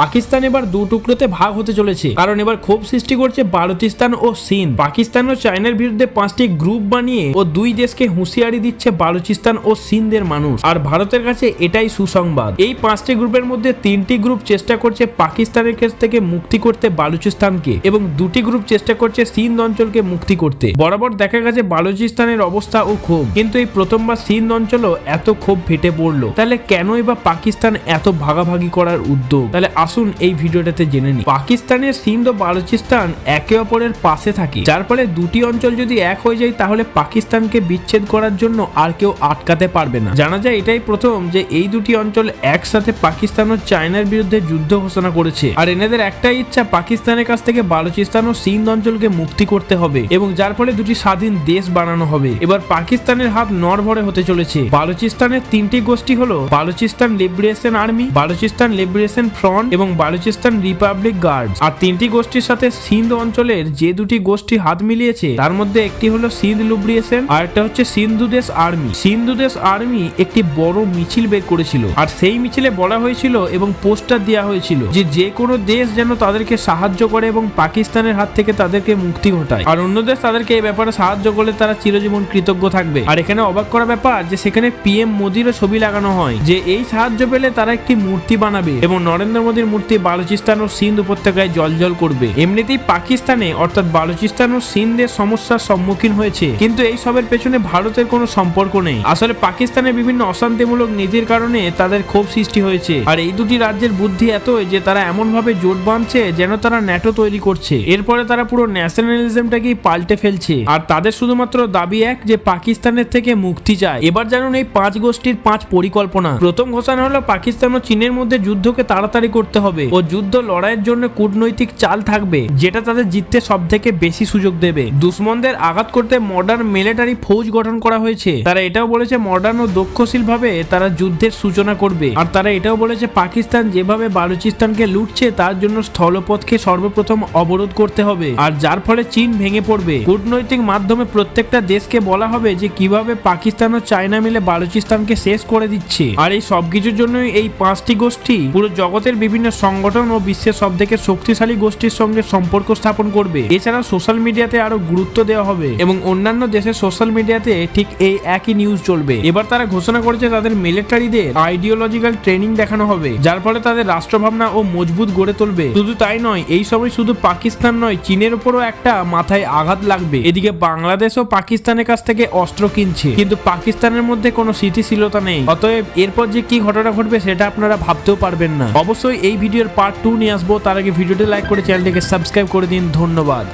পাকিস্তান এবার দু টুকরোতে ভাগ হতে চলেছে, কারণ এবার ক্ষোভ সৃষ্টি করছে বালুচিস্তান ও চীন পাকিস্তান ও চায়নার বিরুদ্ধে পাঁচটি গ্রুপ বানিয়ে ও দুই দেশকে হুঁশিয়ারি দিচ্ছে বালুচিস্তান ও সিনদের মানুষ। আর ভারতের কাছে এটাই সুসংবাদ। এই পাঁচটি গ্রুপের মধ্যে তিনটি গ্রুপ চেষ্টা করছে পাকিস্তানের কাছ থেকে মুক্তি করতে বালুচিস্তানকে এবং দুটি গ্রুপ চেষ্টা করছে সিন্ধ অঞ্চলকে মুক্তি করতে। বরাবর দেখা গেছে বালুচিস্তানের অবস্থা ও ক্ষোভ, কিন্তু এই প্রথমবার সিন্ধ অঞ্চলও এত ক্ষোভ ফেটে পড়ল। তাহলে কেনই বা পাকিস্তান এত ভাগাভাগি করার উদ্যোগ? তাহলে আসুন এই ভিডিওটাতে জেনে নিই। পাকিস্তানের সিন্ধ ও বালুচিস্তান একে অপরের পাশে থাকে। যার ফলে দুটি অঞ্চল যদি এক হয়ে যায়, তাহলে পাকিস্তানকে বিচ্ছেদ করার জন্য আর কেউ আটকাতে পারবে না। জানা যায় এটাই প্রথম যে এই দুটি অঞ্চল একসাথে পাকিস্তান ও চায়নার বিরুদ্ধে যুদ্ধ ঘোষণা করেছে। আর এনাদের একটাই ইচ্ছা, পাকিস্তানের কাছ থেকে বালুচিস্তান ও সিন্ধ অঞ্চলকে মুক্তি করতে হবে এবং যার ফলে দুটি স্বাধীন দেশ বানানো হবে। এবার পাকিস্তানের হাত নড়ভরে হতে চলেছে। বালুচিস্তানের তিনটি গোষ্ঠী হলো Balochistan liberation army, Balochistan liberation front এবং বালুচিস্তান রিপাবলিক গার্ড আর তিনটি গোষ্ঠীর সাথে সিন্ধ অঞ্চলের যে দুটি গোষ্ঠী হাত মিলিয়েছে, তার মধ্যে একটি হলো সিন্ধ লিবারেশন আর একটা হচ্ছে সিন্ধু দেশ আর্মি। সিন্ধু দেশ আর্মি একটি বড় মিছিল বের করেছিল আর সেই মিছিলে বলা হয়েছিল এবং পোস্টার দেওয়া হয়েছিল যে যে কোনো দেশ যেন তাদেরকে সাহায্য করে এবং পাকিস্তানের হাত থেকে তাদেরকে মুক্তি ঘটায়। আর অন্য দেশ তাদেরকে এই ব্যাপারে সাহায্য করলে তারা চিরজীবন কৃতজ্ঞ থাকবে। আর এখানে অবাক করা ব্যাপার যে সেখানে পিএম মোদিরও ছবি লাগানো হয় যে এই সাহায্য পেলে তারা একটি মূর্তি বানাবে এবং নরেন্দ্র মোদীর মূর্তি বালুচিস্তান ও সিন্ধ উপত্যকায় জলজল করবে। এমনিতেই পাকিস্তানে, অর্থাৎ বালুচিস্তান ও সিন্ধের সমস্যার সম্মুখীন হয়েছে। কিন্তু এই সবের পেছনে ভারতের কোনো সম্পর্ক নেই। আসলে পাকিস্তানের বিভিন্ন অশান্তিমূলক নীতির কারণে তাদের ক্ষোভ সৃষ্টি হয়েছে। আর এই দুটি রাজ্যের বুদ্ধি এতই যে তারা এমন ভাবে জোট বাঁধছে যেন তারা ন্যাটো তৈরি করছে। এরপরে তারা পুরো ন্যাশনালিজমটাকেই পাল্টে ফেলছে। আর তাদের শুধুমাত্র দাবি এক যে পাকিস্তানের থেকে মুক্তি চায়। এবার জানুন এই পাঁচ গোষ্ঠীর পাঁচ পরিকল্পনা। প্রথম ঘোষণা হলো পাকিস্তান ও চীনের মধ্যে যুদ্ধকে তাড়াতাড়ি করতে হবে। ও যুদ্ধ লড়াইয়ের জন্য কূটনৈতিক চাল থাকবে, যেটা তাদের জিততে সব থেকে বেশি সুযোগ দেবে। দুশ্মনদের আঘাত করতে মডার্ন মিলিটারি ফৌজ গঠন করা হয়েছে। তারা এটাও বলেছে মডার্ন ও দক্ষশীল ভাবে তারা যুদ্ধের সূচনা করবে। আর তারা এটাও বলেছে পাকিস্তান যেভাবে বালুচিস্তানকে লুটছে, তার জন্য স্থলপথকে সর্বপ্রথম অবরোধ করতে হবে। আর যার ফলে চীন ভেঙে পড়বে। কূটনৈতিক মাধ্যমে প্রত্যেকটা দেশকে বলা হবে যে কীভাবে পাকিস্তান ও চায়না মিলে বালুচিস্তানকে শেষ করে দিচ্ছে। আর এই সবকিছুর জন্যই এই পাঁচটি গোষ্ঠী পুরো জগতের বিভিন্ন সংগঠন ও বিশ্বের সব থেকে শক্তিশালী গোষ্ঠীর সঙ্গে সম্পর্ক স্থাপন করবে। এছাড়া সোশ্যাল মিডিয়াতে আরও গুরুত্ব দেওয়া হবে এবং অন্যান্য দেশের সোশ্যাল মিডিয়াতে ঠিক এই একই নিউজ চলবে। এবার তারা ঘোষণা করেছে তাদের মিলিটারিদের আইডিওলজিক্যাল ট্রেনিং দেখানো হবে, যার ফলে তাদের রাষ্ট্রভাবনা ও মজবুত গড়ে তুলবে। শুধু তাই নয়, এই সময় শুধু পাকিস্তান নয়, চীনের উপরও একটা মাথায় আঘাত লাগবে। এদিকে বাংলাদেশ ও পাকিস্তানের কাছ থেকে অস্ত্র কিনছে, কিন্তু পাকিস্তানের মধ্যে কোনো স্থিতিশীলতা নেই। অতএব এরপর যে কি ঘটনা ঘটবে সেটা আপনারা ভাবতেও পারবেন না। অবশ্যই এই ভিডিওর পার্ট টু নিয়ে আসব। তার আগে ভিডিওটি লাইক করে চ্যানেলটিকে সাবস্ক্রাইব করে দিন। ধন্যবাদ।